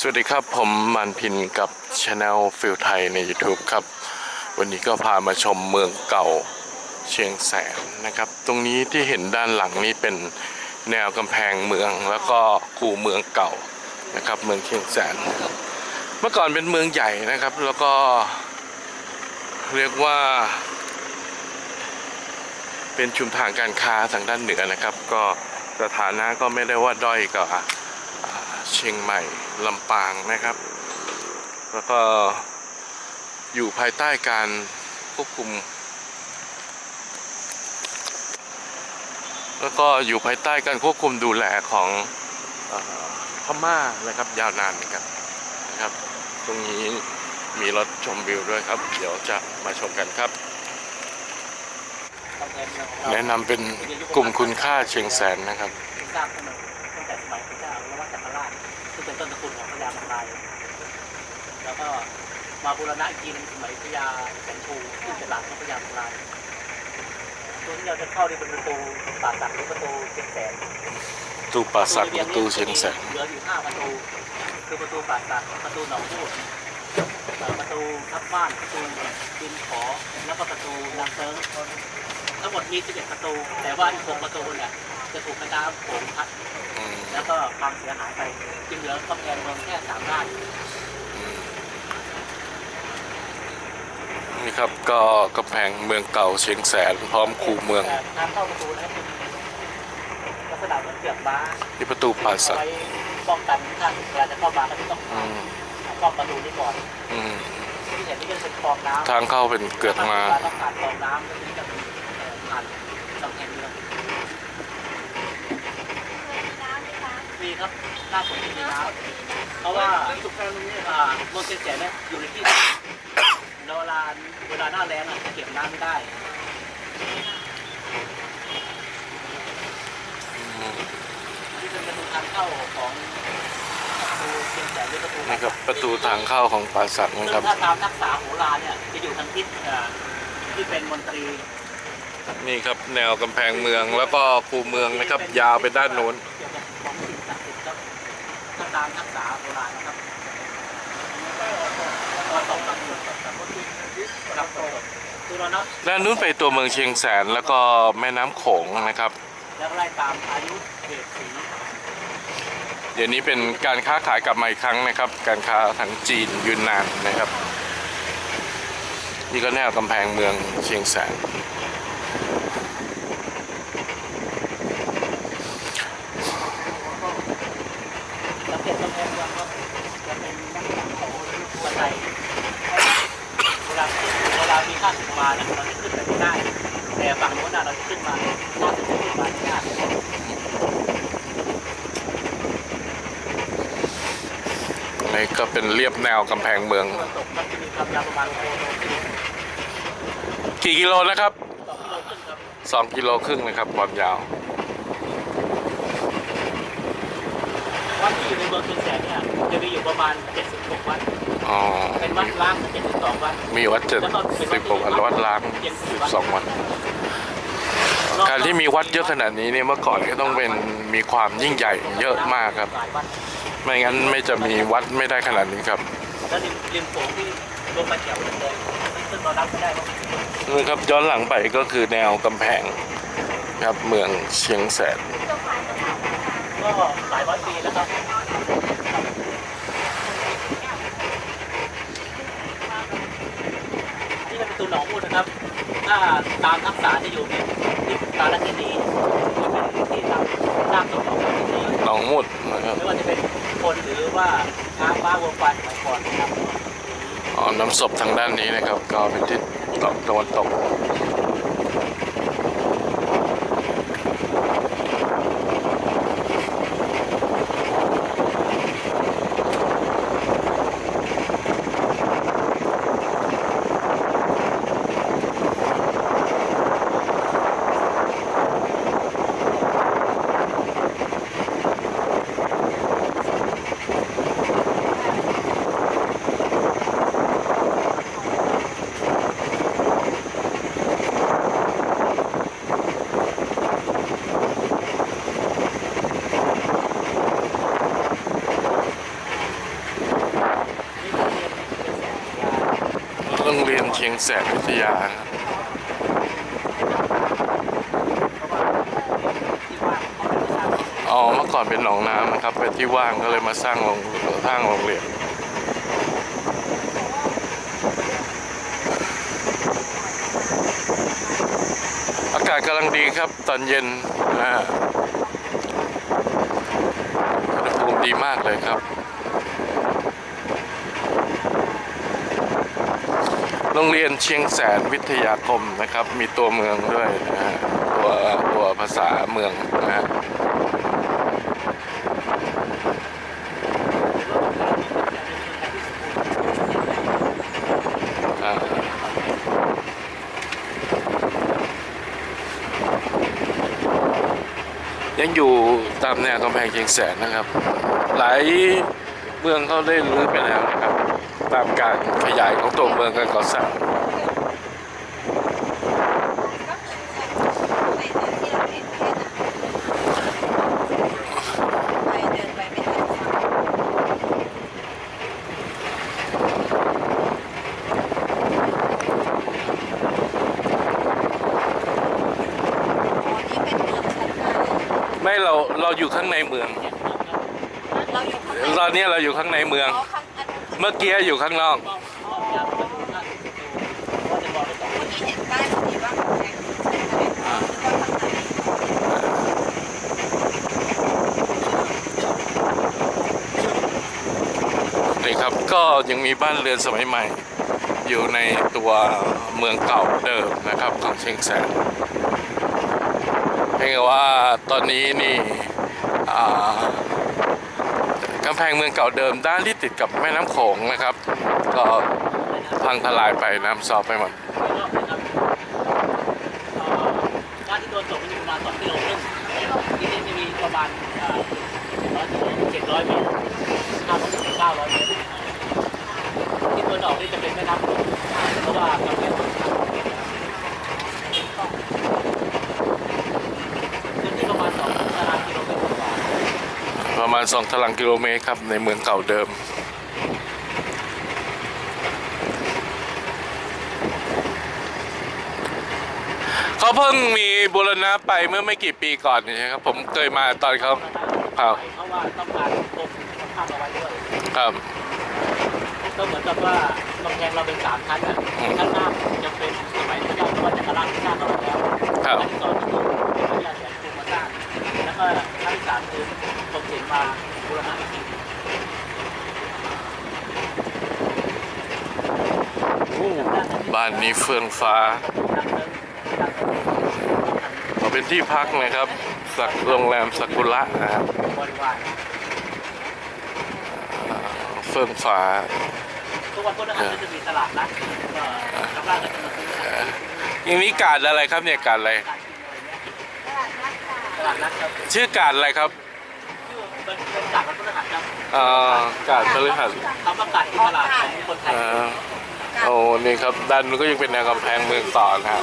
สวัสดีครับผมมันพินกับช anel ฟิลไทยใน YouTube ครับ วันนี้ก็พามาชมเมืองเก่าเชียงแสนนะครับ ตรงนี้ที่เห็นด้านหลังนี้เป็นแนวกำแพงเมืองแล้วก็คูเมืองเก่านะครับ เมืองเชียงแสน เมื่อก่อนเป็นเมืองใหญ่นะครับ แล้วก็เรียกว่า เป็นชุมทางการค้าทางด้านเหนือนะครับ ก็สถานะก็ไม่ได้ว่าด้อยกับอ่า เชียงใหม่ลำปางนะครับ แล้วก็อยู่ภายใต้การควบคุม แล้วก็อยู่ภายใต้การควบคุมดูแลของอพม่านะครับยาวนานนะครับนะครับ ตรงนี้มีรถชมวิวด้วยครับ เดี๋ยวจะมาชมกันครับ แนะนำเป็นกลุ่มคุณค่าเชียงแสนนะครับ ก็มาบูรณะอีกทีนึงสมัยพระยาแสนชูซึ่งเป็นหลานของพระยามังรายตัวที่เราจะเข้านี่เป็นประตูป่าสักหรือประตูเชียงแสนตู้ปราสักประตูเชียงแสนเหลืออยู่ห้าประตู คือประตูป่าสักประตูหนองพูดประตูทับบ้านประตูดินขอแล้วก็ประตูนางเซิงทั้งหมดมี11ประตู แต่ว่าอีก6ประตูเนี่ยจะถูกกระน้ำโขงพัดแล้วก็ความเสียหายไปจึงเหลือกำแพงเมืองแค่สามด้าน นี่ครับก็กำแพงเมืองเก่าเชียงแสนพร้อมคูเมืองแต่ทางเข้าประตูนะครับเป็นลักษณะเหมือนเกือกม้าที่ประตูปราสัเอากไว้ป้องกันท่านเวลาจะเข้ามาก็จะต้องอืมป้องประตูนี้ก่อนอืมที่เห็นนี่ก็เป็นคลองน้ำทางเข้าเป็นเกือกมาถ้ต้องผ่านคลองน้ำแล้วถึงจะเอ่อผ่านกำแพงเมืองมีครับหน้าฝนจะมีน้ำเพราะว่าทุกครั้งนี้อ่าเมืองเชียงแสนเนี่ยอยู่ในที่สูง แล้วเวลาเวลาหน้าแล้งอะจะเก็บน้ำไม่ได้นี่เป็นประตูทางเข้าของประตูเชียงแสนหรือประตูนี่ครับประตูทางเข้าของปราสักซึ่นะงครับถ้าตามนักษาโหราเนี่ยจะอยู่ทางทิศเอ่อที่เป็นมนตรีนี่ครับแนวกำแพงเมืองแล้วก็คูเมืองนะครับ ยาวไปด้านโน้นเกี่ยวกับของสิ่งศักดิ์สิทธิ์ครับถ้าตามนักษาโบราณนะครับตอนตกครับ ครับคือเรานับด้านนู้นไปตัวเมืองเชียงแสนแล้วก็แม่น้ำโขงนะครับ แล้วก็ไล่ตามอายุเขตสีเดี๋ยวนี้เป็นการค้าขายกลับมาอีกครั้งนะครับ การค้าทางจีนยุนนานนะครับ นี่ก็แนวกำแพงเมืองเชียงแสน สังเกตกำแพงเมืองครับจะเป็นลักษณะของบันไดเวลาเวลามีข้าศึกมาเนี่ยเราจะขึ้นไปไม่ได้ แต่ฝั่งโน้นน่ะเราจะขึ้นมาข้าศึกจะขึ้นมาไม่ได้นี่ก็เป็นเรียบแนวกำแพงเมืองตะวันตกครับจะมีความยาวประมาณโลโลครึ่งกี่กิโลนะครับสองกิโลครึ่งครับ2กิโลครึ่งนะครับความยาววัดที่อยู่ในเมืองเชียงแสนเนี่ยจะมีอยู่ประมาณ 76 วัด อ๋อเป็นวัดล้าง72วัดมีวัดเจ็ดสิบกว่าวัดวัดล้างสิบสองวัดการที่มีวัดเยอะขนาดนี้เนี่ยเมื่อก่อนก็ต้องเป็นมีความยิ่งใหญ่เยอะมากครับ ไม่งั้นไม่จะมีวัดไม่ได้ขนาดนี้ครับแล้วริมโขงที่ลงมาแถวเลยซึ่งเรารับไม่ได้นี่ครับย้อนหลังไปก็คือแนวกำแพงครับเมืองเชียงแสนก็หลายร้อยปีแล้วครับนี่เป็นประตู หนองพูดนะครับ ถ้าตามทักษะจะอยู่ที่ที่กาลกินีที่เป็นที่สร้างสร้างสมของที่นี่หนองมุดนะครับไม่ว่าจะเป็นคนหรือว่าช้างม้าวัวควายสมัยก่อนนะครับอ๋อน้ำศพทางด้านนี้นะครับก็เป็นทิศตะตะวันตก ยาครับเพราะอ๋อเมื่อก่อนเป็นหนองน้ำนะครับเป็นที่ว่างก็เลยมาสร้างโรงสร้างโรงเรียนอากาศกำลังดีครับตอนเย็นอ่าอุณหภูมิดีมากเลยครับ โรงเรียนเชียงแสนวิทยาคมนะครับ มีตัวเมืองด้วยนะฮะตัวตัวภาษาเมืองนะฮะยังอยู่ตามแนวกำแพงเชียงแสนนะครับ หลายเมืองเขาได้รื้อไปแล้วนะครับ ตามการขยายของตัวเมืองการก่อสร้างไปเดินไปไม่ได้อ๋อนี่เป็นเมืองชั้นนไม่เราเราอยู่ข้างในเมืองำเราอยู่ข้างในตอนนี้เราอยู่ข้างในเมือง เมื่อกี้อยู่ข้างนอกว่าจะบอกได้สองเมื่อกี้เห็นป้ายตรงนี้ว่าของแพงใช่ไหมอ๋อนึกว่าข้างในนี่ครับก็ยังมีบ้านเรือนสมัยใหม่ อยู่ในตัวเมืองเก่าเดิมนะครับของเชียงแสนเพียงแต่ว่าตอนนี้นี่อ่า กำแพงเมืองเก่าเดิมด้านที่ติดกับแม่น้ำโขงนะครับ ก็พังทลายไปน้ำซอบไปหมดบ้านที่โดนตกมันอยู่ประมาณสองกิโลครึ่งที่นี่จะมีประมาณเจ็ดร้อยเมตรห้าร้อยถึงเก้าร้อยเมตรที่ตัวดอกนี่จะเป็นแม่น้ำโขงเพราะว่ากำแพงมันทางเก็บพื้นที่ประมาณสองตารางกิโลเมตรกว่า ประ มาณ 2ตารางกิโลเมตรครับ ในเมืองเก่าเดิม เขาเพิ่งมีบูรณะไปเมื่อไม่กี่ปีก่อนนี่ครับ ผมเคยมาตอนเขาครับเพราะว่าต้องการคงสภาพเอาไว้ด้วยครับก็เหมือนกับว่ากำแพงเราเป็นสามชั้นอะชั้นหน้าจะเป็นสมัยพระเจ้าพระจักรราชที่สร้างเอาไว้แล้วครับชั้นที่สองก็คือเป็นพระยาแสนภูมิมาสร้างแล้วก็ชั้นที่สามคือ กรมศิลป์มาบูรณะอีกทีบ้านนี้เฟื่องฟ้าเขาเป็นที่พักนะครับ สักโรงแรมสักุระนะครับบริวารเฟื่องฟ้าทุกวันพุธนะครับก็จะมีตลาดนัดก็กำลังจะมาซื้อขายอย่างนี้การอะไรครับเนี่ยการอะไรตลาดนัดครับชื่อการอะไรครับชื่อ เป็นเป็นตลาดนัดพุทธหัสครับอ่าการพฤหัสเขาประกาศที่ตลาดของคนไทยอ่าโอ้นี่ครับด้านนู้นก็ยังเป็นแนวกำแพงเมืองต่อนะครับ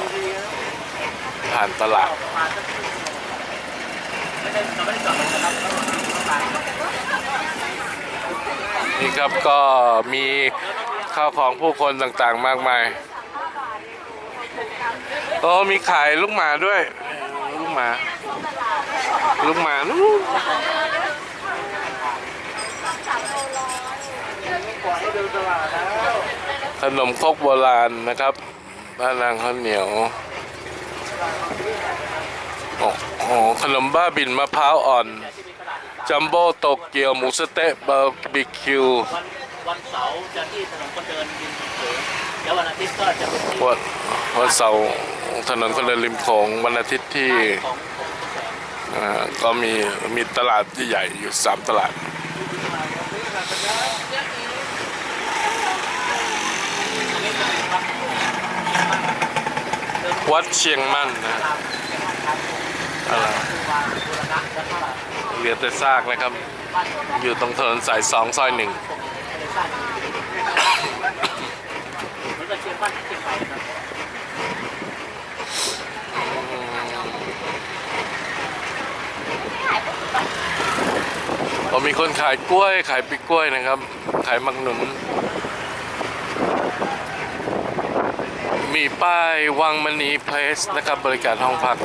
ผ่านตลาดประมาณสักครึ่งชั่วโมงไม่ได้เราไม่ได้จอดรถนะครับเราต้องการนี่ครับก็มีข้าวของผู้คนต่างๆมากมายโอ้มีขายลูกหมาด้วย ลูกหมา ลูกหมานู้ ขนมครกโบราณนะครับบ้านนางข้าวเหนียวโอ้โหขนมบ้าบินมะพร้าวอ่อน จัมโบ้โตเกียวหมูสเต๊ะบาร์บีคิววันวันเสาร์จะที่ถนนคนเดินริมโขงแล้ววันอาทิตย์ก็จะเป็นที่วันวันเสาร์ถนนคนเดินริมโขงวันอาทิตย์ที่ก็มีมีตลาดที่ใหญ่อยู่สามตลาด วัดเชียงมั่นนะตามเป็นห้างครับอะไรคือวางบูรณะแล้วก็เหลือแต่ซากนะครับบ้านอยู่ตรงถนนสายสองซอยหนึ่งผมไม่ได้สร้างเหมือนกับเชียงบ้านที่เชียงใหม่นะครับก็มีคนขายกล้วย ขายปีกล้วยนะครับ ขายมักหนุน มีป้ายวังมณีเพลสนะครับบริการห้องพัก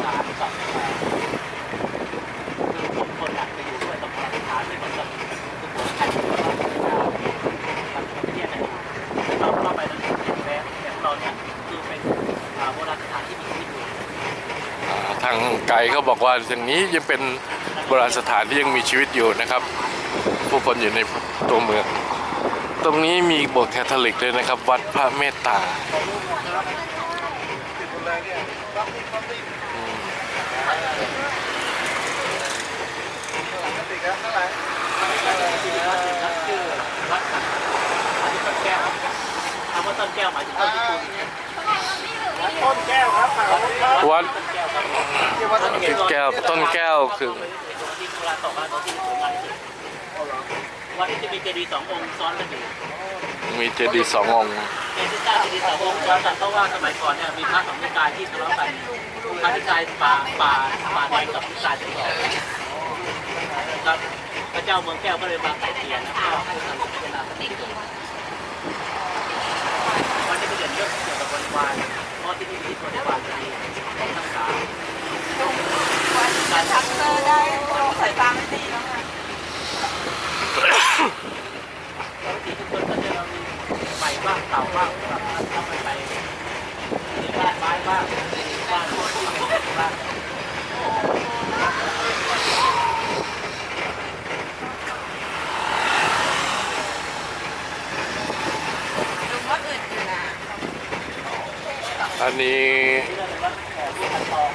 ทางไกด์เขาบอกว่าอย่างนี้ยังเป็นโบราณสถานที่ยังมีชีวิตอยู่นะครับ ผู้คนอยู่ในตัวเมือง ตรงนี้มีโบสถ์แคทอลิกด้วยนะครับ วัดพระเมตตาอืมชื่อวัดอันนี้ต้นแก้วคำว่าต้นแก้วหมายถึงต้นพิกุลต้นแก้วครับวัดต้นแก้วครับแก้วต้นแก้วคือที่เวลาตกแล้วที่สวยงามที่สุดวัดที่จะมีเจดีย์สององค์ซ้อนกันอยู่มีเจดีย์สององค์เจดีย์เจ้าเจดีย์สององค์ซ้อนกันเพราะว่าสมัยก่อนเนี่ยมีพระสองนิกายที่ทะเลาะกันพระนิกายป่าป่าป่าแดงกับนิกายที่สองครับพระเจ้าเมืองแก้วก็เลยมาไต่เตียนะเพื่อให้ทำเวลาที่สุดวันนี้ก็เด่นเรื่องเกี่ยวกับบริวารเพราะที่นี่มีบริวารจะมีทั้งสามการชักเตอร์ได้โอ้สายตาไม่ดีแล้วไง ปกติทุกคนก็จะมีใหม่ บ้างเก่าบ้างแบบทำไปไปมีบ้านไม้บ้างบ้านพวกที่เป็นบ้านดูว่าอื่นอยู่นะอันนี้ที่เราเรียกว่าแขกที่พันตอง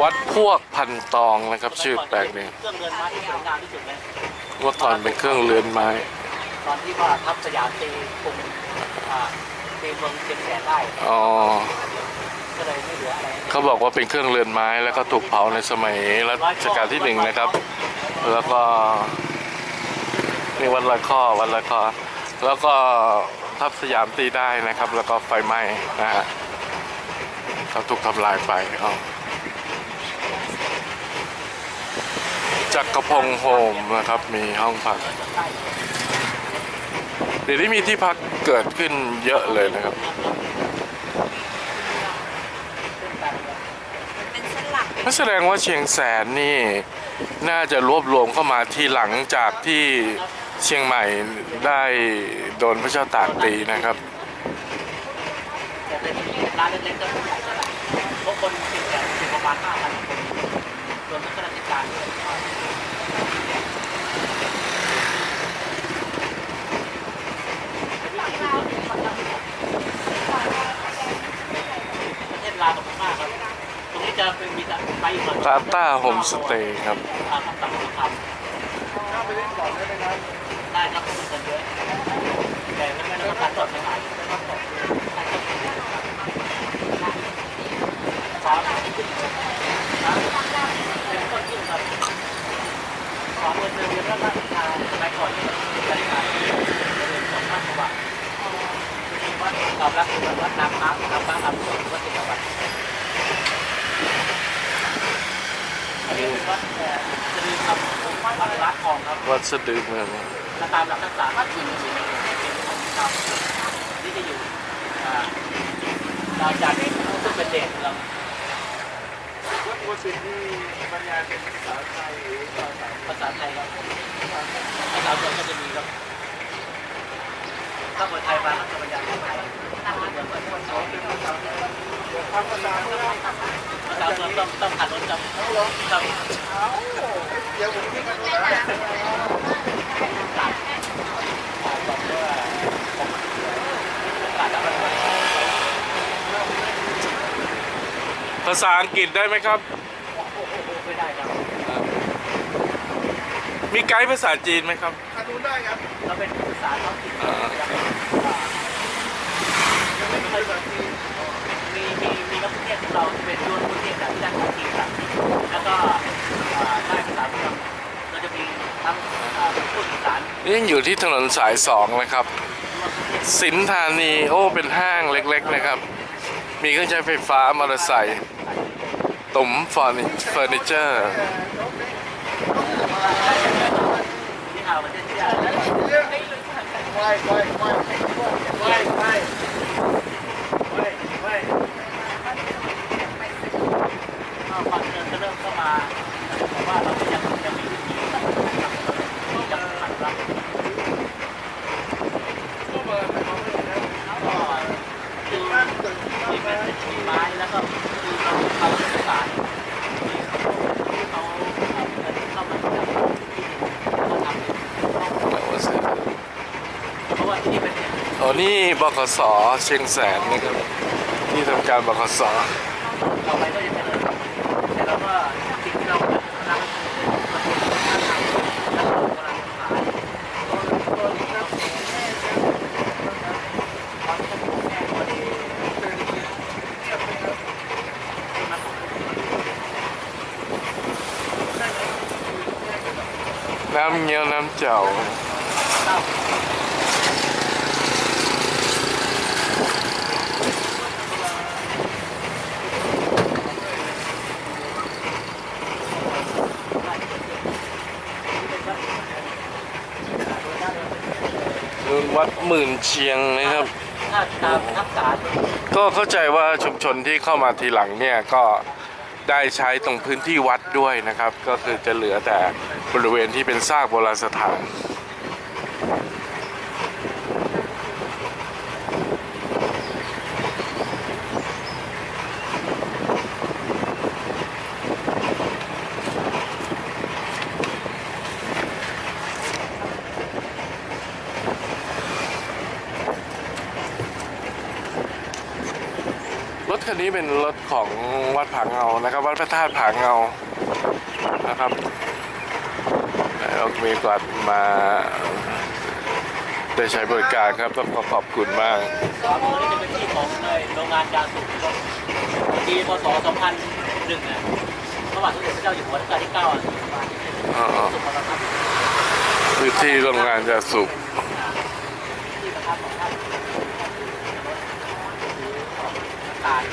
วัดพวกพันตองนะครับ ชื่อแปลกเนี่ยเครื่องเรือนไม้ที่สวยงามที่สุดเลยเมื่อก่อนเป็นเครื่องเรือนไม้ ตอนที่ว่าทัพสยามตีกรุง อ่าตีเมืองเชียงแสนได้อ๋อ ก็เลยไม่เหลืออะไรเขาบอกว่าเป็นเครื่องเรือนไม้แล้วก็ถูกเผาในสมัยรัชกาลที่หนึ่งนะครับ แล้วก็นี่วัดละข้อวัดละข้อแล้วก็ทัพสยามตีได้นะครับ แล้วก็ไฟไหม้นะฮะเขาถูกทำลายไปอ๋อจักรพงษ์โฮมนะครับ มีห้องพัก เดี๋ยวนี้มีที่พัก เกิดขึ้นเยอะเลยนะครับเป็นเส้นหลักนั่นแสดงว่าเชียงแสนนี่น่าจะรวบรวมเข้ามาที่หลังจากที่เชียงใหม่ได้โดนพระเจ้าตากตีนะครับแต่เป็นร้านเล็กๆก็ไม่ใหญ่เท่าไหร่เพราะคนเชียงแสนถึงประมาณ5,000คนรวมทั้งข้าราชการด้วยประเทศลาวกับพม่าครับ ตรงนี้ จะเป็นมีแต่ไปอีกหน่อยตาต้าโฮมสเตย์ครับ อ่าคำสั่งที่ทำเข้าไปเล่นก่อนได้ไหมครับได้ครับคนเยอะแต่ไม่ไม่ต้องการสดไม่หายไม่ต้องสดครับครับเป็นต้นที่ครับขอเงินเดือนเดือนละล้านชาสมัยก่อนนี่บริการเดือนสองพันกว่าบาทว่าตอบรับคือว่าตามน้ำตามบ้านตามส่วนว่าติดกับวัดอันนี้เป็นวัดจะมีคำวัดร้านทองครับ วัด สะดือเมืองถ้าตามหลักทักษะวัดที่นี่ที่นี่ครับนี่จะอยู่อ่าเราจากนี้ซึ่งเป็นเดชเราวัดวัดสินนี่บรรยายเป็นภาษาไทยหรือภาษาภาษาไทยครับภาษาเมืองก็จะมีครับถ้าคนไทยมาก็จะบรรยายภาษาถ้าคนเมืองก็จะบรรยายเป็นภาษาเดี๋ยวทำภาษาเมืองภาษาเมืองต้องต้องขัดรถจำต้อง เดี๋ยวผมขึ้นมาดูนะภาษาอังกฤษได้ไหมครับ ไม่ได้ครับมีไกด์ภาษาจีนไหมครับอะดูได้ครับเราเป็นภาษาท้องถิ่นอ่ายังไม่เคยแบบนี้มีมีมีนักเทศของเราเป็นรุ่นผู้เทศจากที่ด้านของจีนแล้วก็อ่าได้ นี่อยู่ที่ถนนสายสองนะครับ สินธานีโอ้เป็นห้างเล็กๆนะครับ มีเครื่องใช้ไฟฟ้ามอเตอร์ไซค์ตุ๋มเฟอร์นิเจอร์ที่เอาประเทศที่ฝั่งเดินก็เริ่มเข้ามา ว่าตัวที่ไม้แล้วก็คือเขาเขาสงสารคือเขามาจที่เขาบขสเชียงแสนนะครับ ที่ทำการบขสต่อไปก็จะเป็น น้ำเงี้ยวน้ำเจ้าวัดหมื่นเชียงนะครับ ก็เข้าใจว่าชุมชนที่เข้ามาทีหลังเนี่ยก็ได้ใช้ตรงพื้นที่วัดด้วยนะครับ ก็คือจะเหลือแต่ บริเวณที่เป็นซากโบราณสถานรถคันนี้เป็นรถของวัดผาเงานะครับ วัดพระธาตุผาเงานะครับ เรามีกวัดมาได้ใช้บริการครับต้องขอขอบคุณมากสองนี่จะเป็นที่ของโรงงานยาสูบปีพศ2001นะพระบาทสมเด็จพระเจ้าอยู่หัวรัชกาลที่9อะอ๋อสุขภาพพื้นที่โรงงานจะสูบที่ประทับของท่านย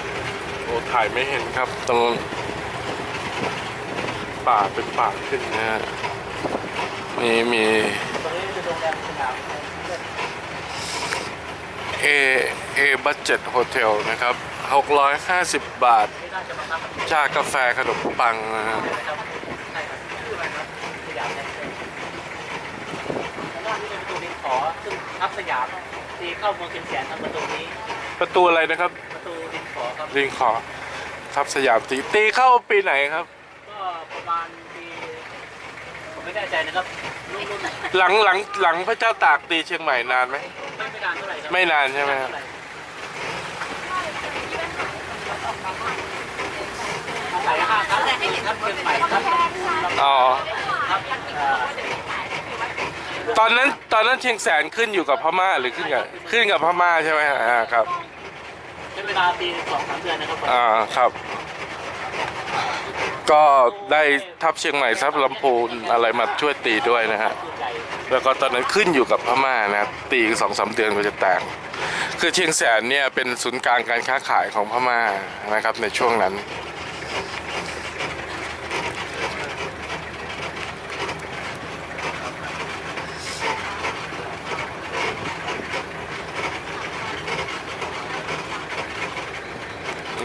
โอ้ถ่ายไม่เห็นครับตรงป่าเป็นป่าขึ้นนะฮะ นี้เป็นโรงแรมสนามเอเอบัตเจ็ตโฮเทลนะครับ 650 บาทไม่น่าจะมาทำแบบนี้ชากาแฟขนมปังนะฮะนะครับใช่ครับชื่ออะไรครับสยามแลนด์เซ็นแล้วก็นี่เป็นประตูดินขอซึ่งทับสยามตีเข้าเมืองเชียงแสนทางประตูนี้ ประตูอะไรนะครับ ประตูดินขอครับริงขอทับสยามตีตีเข้าปีไหนครับ ก็ประมาณปีผม ไม่แน่ใจนะครับรุ่นรุ่นหลังหลังหลังพระเจ้าตากตีเชียงใหม่นานไหม ไม่ไม่นานเท่าไหร่ครับไม่นานใช่ไหมครับ อาศัยห้าครับครับเชียงใหม่ครับลำพูนลำอ๋อ ครับเอ่อตอนนั้นตอนนั้นเชียงแสนขึ้นอยู่กับพม่าหรือขึ้นกับขึ้นกับพม่าใช่ไหมฮะอ่าครับ ใช้เวลาปีสองสามเดือนนะครับอ่าครับ ก็ได้ทัพเชียงใหม่ทัพลำพูนอะไรมาช่วยตีด้วยนะฮะแล้วก็ตอนนั้นขึ้นอยู่กับพม่านะตีสองสามเดือนก็จะแตกคือเชียงแสนเนี่ยเป็นศูนย์กลางการค้าขายของพม่านะครับในช่วงนั้น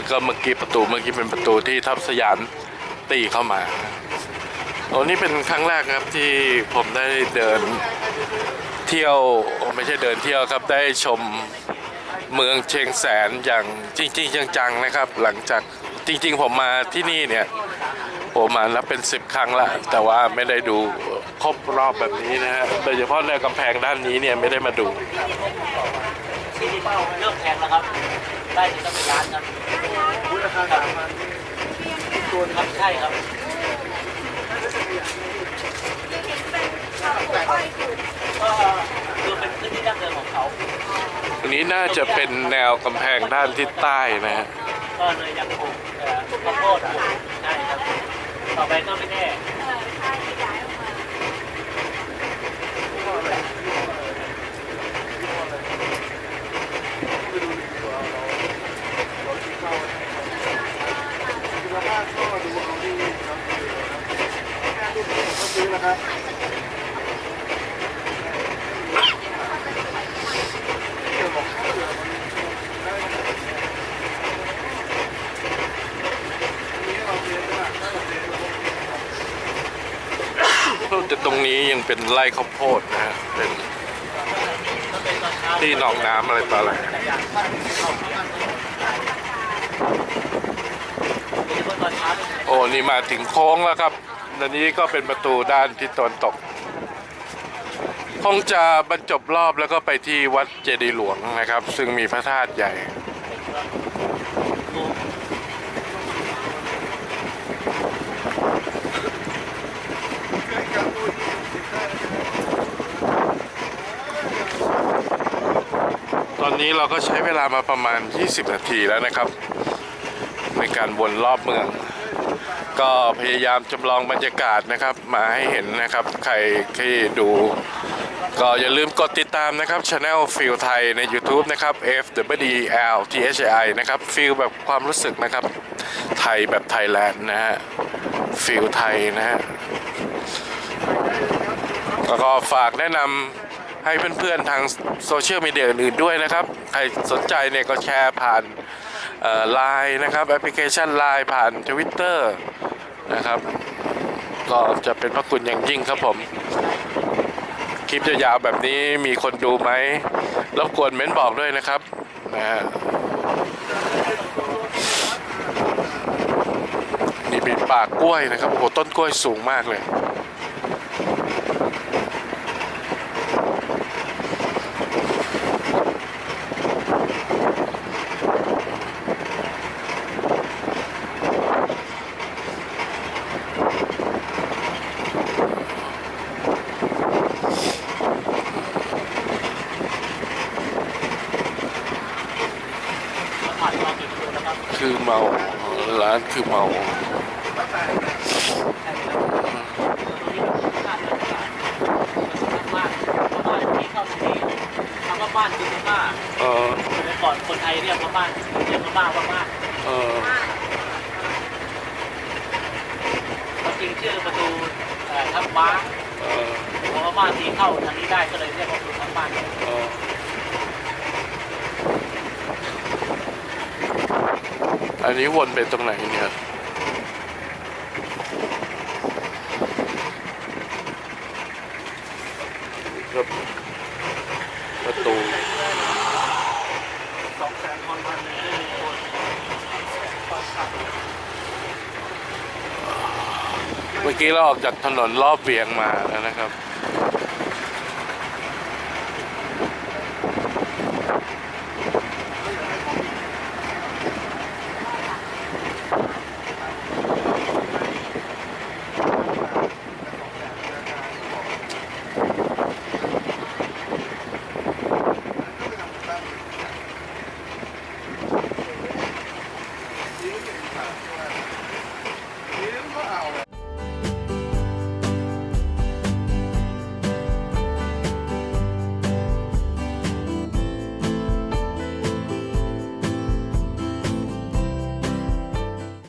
ก็เมื่อกี้ประตูเมื่อกี้เป็นประตูที่ทัพสยาม ตีเข้ามาโอ้นี่เป็นครั้งแรกครับที่ผมได้เดินเที่ยวไม่ใช่เดินเที่ยวครับได้ชมเมืองเชียงแสนอย่างจริง ๆ จังๆนะครับ หลังจากจริง ๆ ผมมาที่นี่เนี่ยผมมาแล้วเป็นสิบครั้งละแต่ว่าไม่ได้ดูครบรอบแบบนี้นะฮะโดยเฉพาะแนวกำแพงด้านนี้เนี่ยไม่ได้มาดูที่นี่เป้าเริ่มแพงแล้วครับได้ถึงต้องเป็นล้านครับ มูลค่าสามพันตัวครับใช่ครับก็คือเป็นพื้นที่ดั้งเดิมของเขาอันนี้น่าจะเป็นแนวกำแพงด้านทิศใต้นะฮะก็เลยอยากปลูกเอ่อข้าวโพดอะใช่ครับต่อไปก็ไม่แน่ คุณภาพก็ดูเอาดีครับงานดูดีก็ซื้อ นะครับแต่ตรงนี้ยังเป็นไร่ข้าวโพดนะฮะเป็นที่หนองน้ำอะไรต่ออะไรโอ้ นี่มาถึงโค้งแล้วครับ อันนี้ก็เป็นประตูด้านทิศตะวันตก คงจะบรรจบรอบแล้วก็ไปที่วัดเจดีย์หลวงนะครับ ซึ่งมีพระธาตุใหญ่ตอนนี้เราก็ใช้เวลามาประมาณ 20 นาทีแล้วนะครับ ในการวนรอบเมือง ก็พยายามจำลองบรรยากาศนะครับมาให้เห็นนะครับ ใครที่ดู ก็อย่าลืมกดติดตามนะครับช anel ฟิลไทยใน YouTube นะครับ F W D L T H I นะครับฟิลแบบความรู้สึกนะครับ ไทยแบบไทยแลนด์นะฮะฟิลไทยนะฮะแล้วก็ฝากแนะนำให้เพื่อนๆทางโซเชียลมีเดียอื่นๆด้วยนะครับ ใครสนใจเนี่ยก็แชร์ผ่านไลน์นะครับ แอปพลิเคชัน Line ผ่าน Twitter นะครับ ก็จะเป็นพระคุณอย่างยิ่งครับผม คลิปยาวๆแบบนี้มีคนดูไหมรบกวนเม้นบอกด้วยนะครับนะฮะนี่เป็นป่ากล้วยนะครับโอ้โหต้นกล้วยสูงมากเลย ผ่านมากี่กิโลแล้วครับ คือเมาร้านคือเมา ใช่แล้วตรงนี้เป็นพระธาตุเดินผ่านบ้านบ้านที่เข้าบ้านคือพม่าเออสมัยก่อนคนไทยเรียกว่าบ้านเรียกพม่าว่าบ้าเออจริงชื่อประตูทับม้าเออพม่าบ้าที่เข้าทางนี้ได้ก็เลยเรียกว่าประตูทับบ้านเออ อันนี้วนไปตรงไหนเนี่ยครับประตูสองแสนคนพันหนึ่งเมื่อกี้เราออกจากถนนรอบเวียงมาแล้วนะครับ